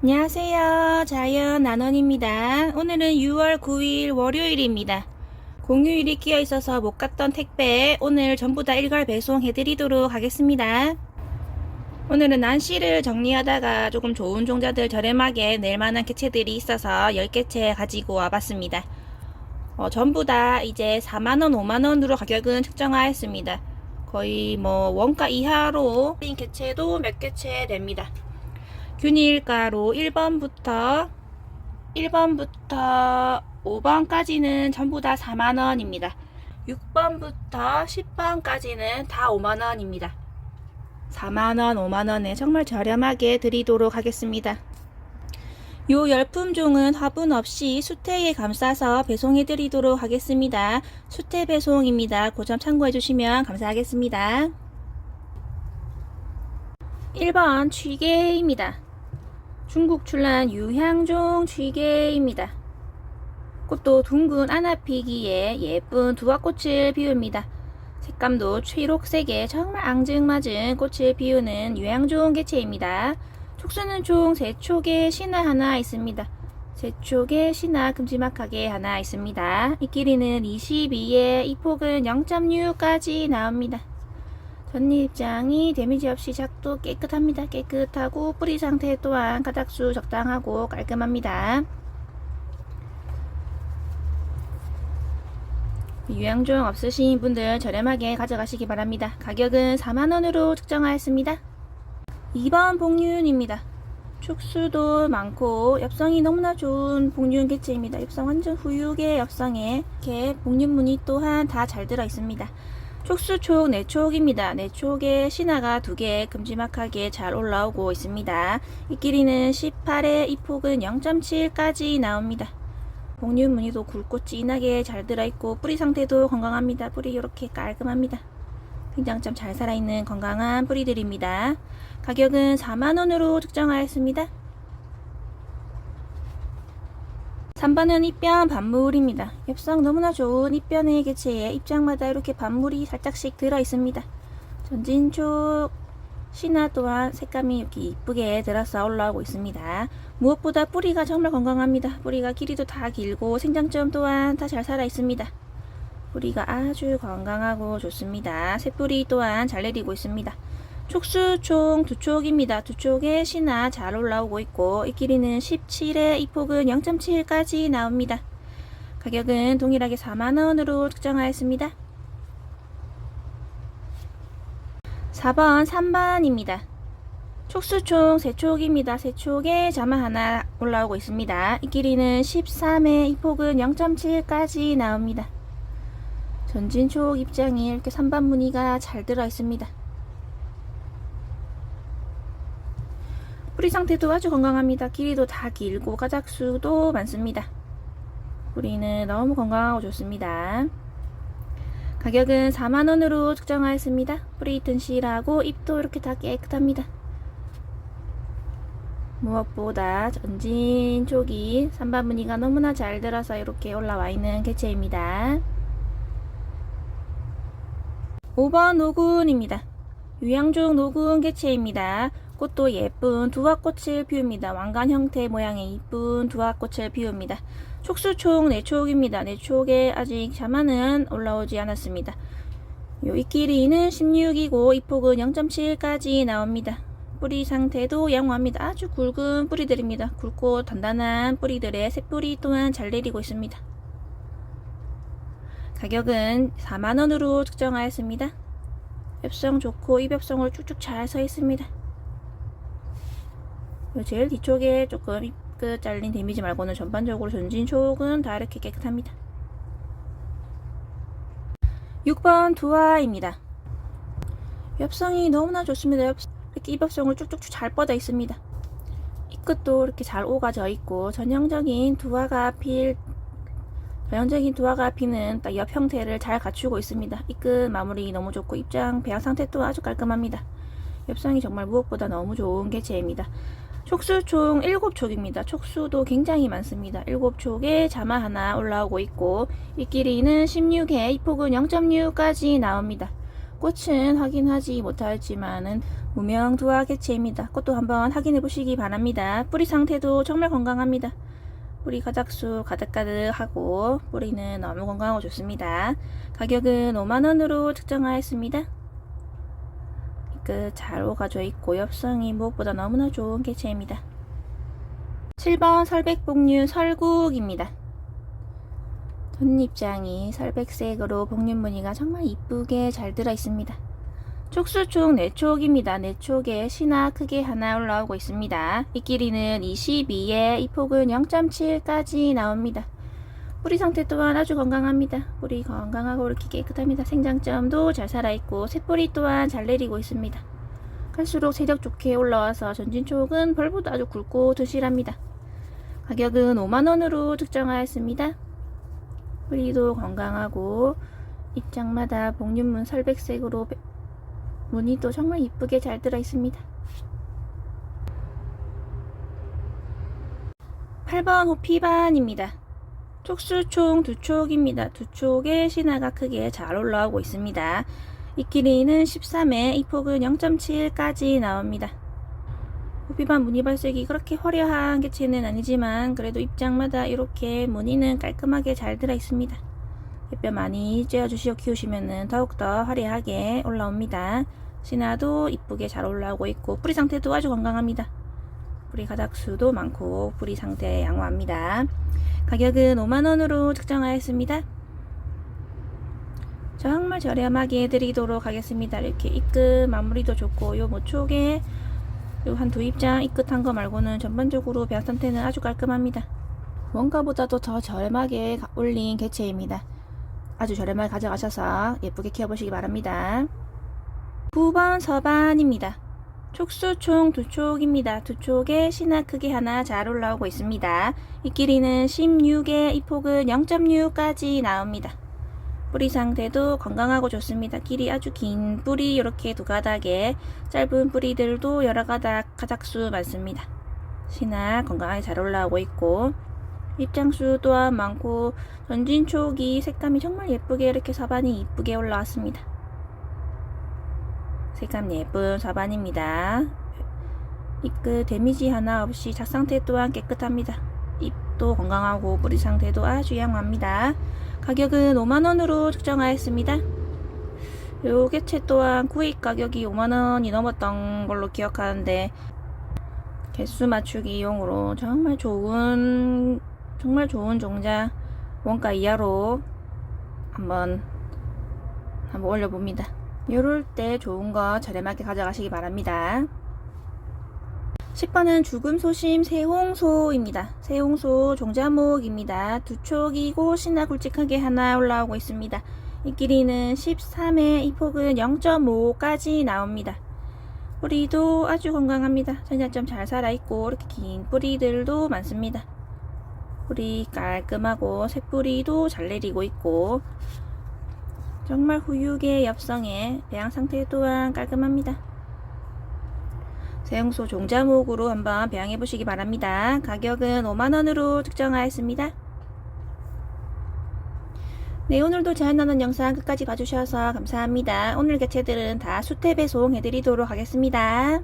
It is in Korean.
안녕하세요. 자연 나원입니다. 오늘은 6월 9일 월요일입니다. 공휴일이 끼어 있어서 못 갔던 택배 오늘 전부 다 일괄 배송해 드리도록 하겠습니다. 오늘은 난시를 정리하다가 조금 좋은 종자들 저렴하게 낼 만한 개체들이 있어서 10개체 가지고 와봤습니다. 어, 전부 다 이제 4만원, 5만원으로 가격은 측정하였습니다. 거의 뭐 원가 이하로 개체도 몇 개체 됩니다. 균일가로 1번부터 1번부터 5번까지는 전부 다 4만원입니다. 6번부터 10번까지는 다 5만원입니다. 4만원, 5만원에 정말 저렴하게 드리도록 하겠습니다. 요 열품종은 화분 없이 수태에 감싸서 배송해 드리도록 하겠습니다. 수태 배송입니다. 그점 참고해 주시면 감사하겠습니다. 1번 취개입니다. 중국 출란 유향종 취개입니다. 꽃도 둥근 아나피기에 예쁜 두화꽃을 피웁니다. 색감도 초록색에 정말 앙증맞은 꽃을 피우는 유향종 개체입니다. 촉수는 총 3촉에 신화 하나 있습니다. 3촉에 신화 큼지막하게 하나 있습니다. 이 길이는 22에 이 폭은 0.6까지 나옵니다. 전립장이 데미지 없이 작도 깨끗합니다. 깨끗하고 뿌리 상태 또한 가닥수 적당하고 깔끔합니다. 유양종 없으신 분들 저렴하게 가져가시기 바랍니다. 가격은 4만원으로 측정하였습니다. 2번 복륜입니다. 축수도 많고 엽성이 너무나 좋은 복륜 개체입니다. 엽성 완전 후육의 엽성에 이렇게 복륜 무늬 또한 다 잘 들어 있습니다. 촉수촉 4촉입니다. 4촉에 신화가 2개 큼지막하게 잘 올라오고 있습니다. 이 길이는 18에 이 폭은 0.7까지 나옵니다. 복륜 무늬도 굵고 진하게 잘 들어있고 뿌리 상태도 건강합니다. 뿌리 이렇게 깔끔합니다. 굉장점 잘 살아있는 건강한 뿌리들입니다. 가격은 4만원으로 측정하였습니다. 3번은 입변 반물입니다. 엽성 너무나 좋은 입변의 개체에 입장마다 이렇게 반물이 살짝씩 들어 있습니다. 전진촉 신화 또한 색감이 이렇게 이쁘게 들어서 올라오고 있습니다. 무엇보다 뿌리가 정말 건강합니다. 뿌리가 길이도 다 길고 생장점 또한 다 잘 살아 있습니다. 뿌리가 아주 건강하고 좋습니다. 새뿌리 또한 잘 내리고 있습니다. 촉수 총 두 촉입니다. 두 촉에 신화 잘 올라오고 있고 이 길이는 17에 이 폭은 0.7까지 나옵니다. 가격은 동일하게 4만원으로 측정하였습니다. 4번 3번입니다. 촉수 총 3촉입니다. 3촉에 자마 하나 올라오고 있습니다. 이 길이는 13에 이 폭은 0.7까지 나옵니다. 전진촉 입장이 이렇게 3번 무늬가 잘 들어 있습니다. 뿌리 상태도 아주 건강합니다. 길이도 다 길고 가작수도 많습니다. 뿌리는 너무 건강하고 좋습니다. 가격은 4만원으로 측정하였습니다. 뿌리 튼실하고 잎도 이렇게 다 깨끗합니다. 무엇보다 전진 쪽이 삼반 무늬가 너무나 잘 들어서 이렇게 올라와 있는 개체입니다. 5번 노군입니다. 유양종 노군 개체입니다. 꽃도 예쁜 두화꽃을 피웁니다. 왕관 형태 모양의 이쁜 두화꽃을 피웁니다. 촉수 총 4촉입니다. 4촉에 아직 자마는 올라오지 않았습니다. 요이 길이는 16이고 이 폭은 0.7까지 나옵니다. 뿌리 상태도 양호합니다. 아주 굵은 뿌리들입니다. 굵고 단단한 뿌리들의 새뿌리 또한 잘 내리고 있습니다. 가격은 4만원으로 측정하였습니다. 엽성 좋고 입엽성으로 쭉쭉 잘 서 있습니다. 요 제일 뒤쪽에 조금 잎끝 잘린 데미지 말고는 전반적으로 전진 쪽은 다 이렇게 깨끗합니다. 6번 두화입니다. 엽성이 너무나 좋습니다. 엽, 이렇게 잎엽성을 쭉쭉 잘 뻗어 있습니다. 잎끝도 이렇게 잘 오가져 있고 전형적인 두화가 필 전형적인 두화가 피는 딱 옆 형태를 잘 갖추고 있습니다. 잎끝 마무리 너무 좋고 입장 배양 상태 도 아주 깔끔합니다. 엽성이 정말 무엇보다 너무 좋은 개체입니다. 촉수 총 7촉입니다. 촉수도 굉장히 많습니다. 7촉에 자마 하나 올라오고 있고 이 길이는 16에 이 폭은 0.6까지 나옵니다. 꽃은 확인하지 못하지만은 무명 두화 개체입니다. 꽃도 한번 확인해 보시기 바랍니다. 뿌리 상태도 정말 건강합니다. 뿌리 가닥수 가득가득하고 뿌리는 너무 건강하고 좋습니다. 가격은 5만원으로 측정하였습니다. 끝잘 오가져 있고 엽성이 무엇보다 너무나 좋은 개체입니다. 7번 설백복륜 설국입니다. 덧입장이 설백색으로 복륜 무늬가 정말 이쁘게 잘 들어 있습니다. 촉수총 4촉입니다. 4촉에 신화 크게 하나 올라오고 있습니다. 이 길이는 22에 이 폭은 0.7까지 나옵니다. 뿌리 상태 또한 아주 건강합니다. 뿌리 건강하고 이렇게 깨끗합니다. 생장점도 잘 살아있고 새뿌리 또한 잘 내리고 있습니다. 갈수록 세력 좋게 올라와서 전진촉은 벌보다 아주 굵고 드실합니다. 가격은 5만원으로 측정하였습니다. 뿌리도 건강하고 입장마다 복륜문 설백색으로 배- 무늬 도 정말 이쁘게 잘 들어 있습니다. 8번 호피반입니다. 촉수총 두 촉입니다. 두 촉에 신화가 크게 잘 올라오고 있습니다. 이 길이는 13에 이 폭은 0.7까지 나옵니다. 호피반 무늬 발색이 그렇게 화려한 개체는 아니지만 그래도 입장마다 이렇게 무늬는 깔끔하게 잘 들어 있습니다. 햇볕 많이 쬐어주시고 키우시면 더욱더 화려하게 올라옵니다. 신화도 이쁘게 잘 올라오고 있고 뿌리 상태도 아주 건강합니다. 뿌리 가닥수도 많고 뿌리 상태 양호합니다. 가격은 5만원으로 측정하였습니다. 정말 저렴하게 드리도록 하겠습니다. 이렇게 입끝 마무리도 좋고 요 모촉에 요한두 입장 입끝한 거 말고는 전반적으로 배양 상태는 아주 깔끔합니다. 원가보다도 더 저렴하게 가- 올린 개체입니다. 아주 저렴하게 가져가셔서 예쁘게 키워보시기 바랍니다. 9번 서반입니다. 촉수 총 두 촉입니다. 두 촉에 신화 크게 하나 잘 올라오고 있습니다. 이 길이는 16에 이 폭은 0.6까지 나옵니다. 뿌리 상태도 건강하고 좋습니다. 길이 아주 긴 뿌리 이렇게 두 가닥에 짧은 뿌리들도 여러 가닥 가닥수 많습니다. 신화 건강하게 잘 올라오고 있고 입장수 또한 많고 전진촉이 색감이 정말 예쁘게 이렇게 사반이 이쁘게 올라왔습니다. 색감 예쁜 사반입니다. 잎끝 데미지 하나 없이 작 상태 또한 깨끗합니다. 잎도 건강하고 뿌리 상태도 아주 양호합니다. 가격은 5만원으로 측정하였습니다. 요 개체 또한 구입 가격이 5만원이 넘었던 걸로 기억하는데 개수 맞추기 용으로 정말 좋은 정말 좋은 종자 원가 이하로 한번 한번 올려봅니다. 요럴 때 좋은 거 저렴하게 가져가시기 바랍니다. 10번은 죽음 소심 새홍소입니다. 새홍소 종자목입니다. 두 촉이고 신화 굵직하게 하나 올라오고 있습니다. 이 길이는 13에 이 폭은 0.5까지 나옵니다. 뿌리도 아주 건강합니다. 전자점 잘 살아있고 이렇게 긴 뿌리들도 많습니다. 뿌리 깔끔하고 새뿌리도 잘 내리고 있고 정말 후육의 엽성에 배양 상태 또한 깔끔합니다. 세용소 종자목으로 한번 배양해 보시기 바랍니다. 가격은 5만원으로 측정하였습니다. 네, 오늘도 제안 나눈 영상 끝까지 봐주셔서 감사합니다. 오늘 개체들은 다 수태 배송 해드리도록 하겠습니다.